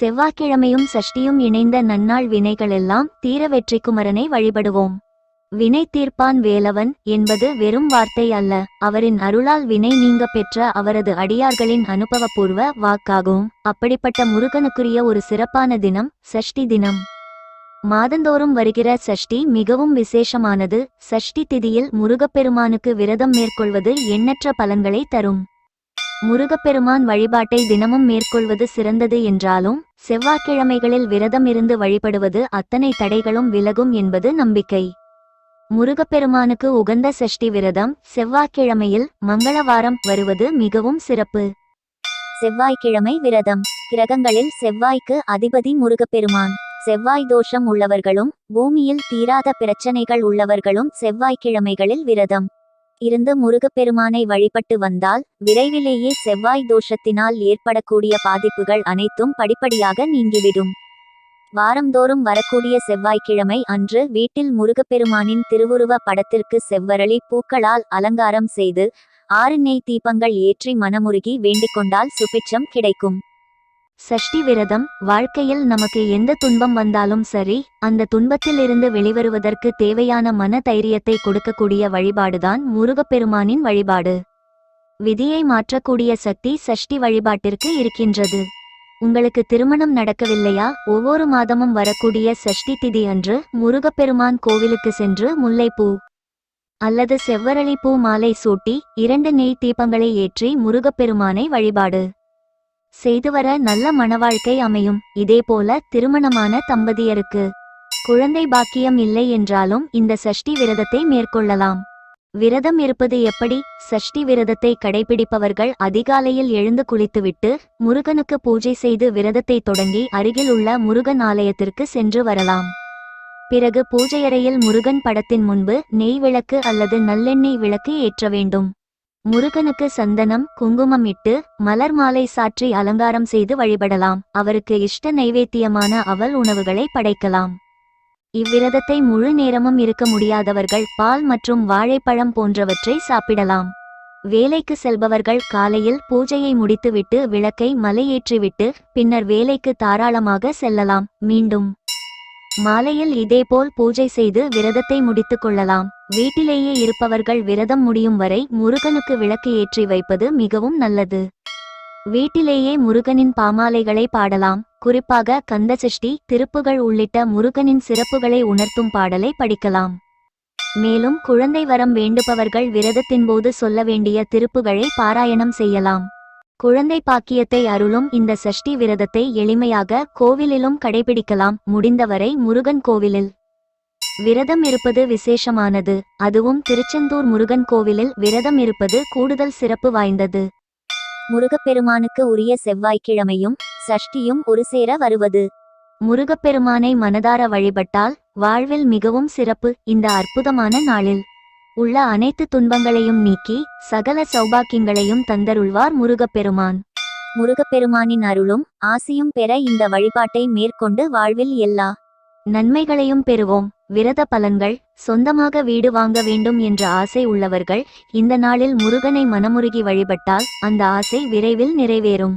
செவ்வாய்க்கிழமையும் சஷ்டியும் இணைந்த நன்னாள் வினைகளெல்லாம் தீர வெற்றிக்குமரனை வழிபடுவோம். வினை தீர்ப்பான் வேலவன் என்பது வெறும் வார்த்தை அல்ல அவரின் அருளால் வினை நீங்க பெற்ற அவரது அடியார்களின் அனுபவபூர்வ வாக்காகும். அப்படிப்பட்ட முருகனுக்குரிய ஒரு சிறப்பான தினம் சஷ்டி தினம். மாதந்தோறும் வருகிற சஷ்டி மிகவும் விசேஷமானது. சஷ்டி திதியில் முருகப்பெருமானுக்கு விரதம் மேற்கொள்வது எண்ணற்ற பலன்களை தரும். முருகப்பெருமான் வழிபாட்டை தினமும் மேற்கொள்வது சிறந்தது என்றாலும் செவ்வாய்க்கிழமைகளில் விரதம் இருந்து வழிபடுவது அத்தனை தடைகளும் விலகும் என்பது நம்பிக்கை. முருகப்பெருமானுக்கு உகந்த சஷ்டி விரதம் செவ்வாய்க்கிழமையில் மங்களவாரம் வருவது மிகவும் சிறப்பு. செவ்வாய்க்கிழமை விரதம் கிரகங்களில் செவ்வாய்க்கு அதிபதி முருகப்பெருமான். செவ்வாய் தோஷம் உள்ளவர்களும் பூமியில் தீராத பிரச்சனைகள் உள்ளவர்களும் செவ்வாய்க்கிழமைகளில் விரதம். இருந்து முருகப்பெருமானை வழிபட்டு வந்தால் விரைவிலேயே செவ்வாய் தோஷத்தினால் ஏற்படக்கூடிய பாதிப்புகள் அனைத்தும் படிப்படியாக நீங்கிவிடும். வாரந்தோறும் வரக்கூடிய செவ்வாய்க்கிழமை அன்று வீட்டில் முருகப்பெருமானின் திருவுருவ படத்திற்கு செவ்வரளி பூக்களால் அலங்காரம் செய்து ஆறு நெய் தீபங்கள் ஏற்றி மனமுருகி வேண்டிக்கொண்டால் சுபிட்சம் கிடைக்கும். சஷ்டி விரதம் வாழ்க்கையில் நமக்கு எந்த துன்பம் வந்தாலும் சரி அந்த துன்பத்திலிருந்து வெளிவருவதற்கு தேவையான மன தைரியத்தை கொடுக்கக்கூடிய வழிபாடுதான் முருகப்பெருமானின் வழிபாடு. விதியை மாற்றக்கூடிய சக்தி சஷ்டி வழிபாட்டிற்கு இருக்கின்றது. உங்களுக்கு திருமணம் நடக்கவில்லையா? ஒவ்வொரு மாதமும் வரக்கூடிய சஷ்டி திதி அன்று முருகப்பெருமான் கோவிலுக்கு சென்று முல்லைப்பூ அல்லது செவ்வரளி பூ மாலை சூட்டி இரண்டு நெய் தீபங்களை ஏற்றி முருகப்பெருமானை வழிபாடு. செய்து வர நல்ல மணவாழ்க்கை அமையும். இதேபோல திருமணமான தம்பதியருக்கு குழந்தை பாக்கியம் இல்லை என்றாலும் இந்த சஷ்டி விரதத்தை மேற்கொள்ளலாம். விரதம் இருப்பது எப்படி? சஷ்டி விரதத்தை கடைபிடிப்பவர்கள் அதிகாலையில் எழுந்து குளித்துவிட்டு முருகனுக்கு பூஜை செய்து விரதத்தை தொடங்கி அருகில் உள்ள முருகன் ஆலயத்திற்கு சென்று வரலாம். பிறகு பூஜையறையில் முருகன் படத்தின் முன்பு நெய் விளக்கு அல்லது நல்லெண்ணெய் விளக்கு ஏற்ற வேண்டும். முருகனுக்கு சந்தனம் குங்குமம் இட்டு மலர் மாலை சாற்றி அலங்காரம் செய்து வழிபடலாம். அவருக்கு இஷ்ட நைவேத்தியமான அவல் உணவுகளை படைக்கலாம். இவ்விரதத்தை முழு நேரமும் இருக்க முடியாதவர்கள் பால் மற்றும் வாழைப்பழம் போன்றவற்றை சாப்பிடலாம். வேலைக்கு செல்பவர்கள் காலையில் பூஜையை முடித்துவிட்டு விளக்கை மலையேற்றிவிட்டு பின்னர் வேலைக்கு தாராளமாக செல்லலாம். மீண்டும் மாலையில் இதேபோல் பூஜை செய்து விரதத்தை முடித்துக் கொள்ளலாம். வீட்டிலேயே இருப்பவர்கள் விரதம் முடியும் வரை முருகனுக்கு விளக்கு ஏற்றி வைப்பது மிகவும் நல்லது. வீட்டிலேயே முருகனின் பாமாலைகளை பாடலாம். குறிப்பாக கந்தசஷ்டி திருப்புகள் உள்ளிட்ட முருகனின் சிறப்புகளை உணர்த்தும் பாடலை படிக்கலாம். மேலும் குழந்தை வரம் வேண்டுபவர்கள் விரதத்தின் போது சொல்ல வேண்டிய திருப்புகளை பாராயணம் செய்யலாம். குழந்தை பாக்கியத்தை அருளும் இந்த சஷ்டி விரதத்தை எளிமையாக கோவிலிலும் கடைபிடிக்கலாம். முடிந்தவரை முருகன் கோவிலில். விரதம் இருப்பது விசேஷமானது. அதுவும் திருச்செந்தூர் முருகன் கோவிலில் விரதம் இருப்பது கூடுதல் சிறப்பு வாய்ந்தது. முருகப்பெருமானுக்கு உரிய செவ்வாய்க்கிழமையும் சஷ்டியும் ஒரு சேர வருவது. முருகப்பெருமானை மனதார வழிபட்டால் வாழ்வில் மிகவும் சிறப்பு. இந்த அற்புதமான நாளில். உள்ள அனைத்து துன்பங்களையும் நீக்கி சகல சௌபாக்கியங்களையும் தந்தருள்வார் முருகப்பெருமான். முருகப்பெருமானின் அருளும் ஆசியும் பெற இந்த வழிபாட்டை மேற்கொண்டு வாழ்வில் எல்லா நன்மைகளையும் பெறுவோம். விரத பலன்கள் சொந்தமாக வீடு வாங்க வேண்டும் என்ற ஆசை உள்ளவர்கள் இந்த நாளில் முருகனை மனமுருகி வழிபட்டால் அந்த ஆசை விரைவில் நிறைவேறும்.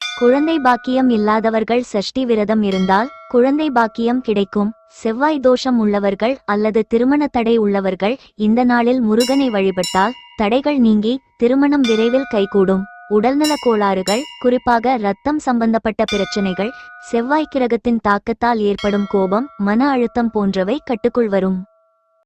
குழந்தை பாக்கியம் இல்லாதவர்கள் சஷ்டி விரதம் இருந்தால் குழந்தை பாக்கியம் கிடைக்கும். செவ்வாய் தோஷம் உள்ளவர்கள் அல்லது திருமண தடை உள்ளவர்கள் இந்த நாளில் முருகனை வழிபட்டால் தடைகள் நீங்கி திருமணம் விரைவில் கைகூடும். உடல்நல கோளாறுகள் குறிப்பாக இரத்தம் சம்பந்தப்பட்ட பிரச்சனைகள் செவ்வாய் கிரகத்தின் தாக்கத்தால் ஏற்படும் கோபம் மன அழுத்தம் போன்றவை கட்டுக்குள் வரும்.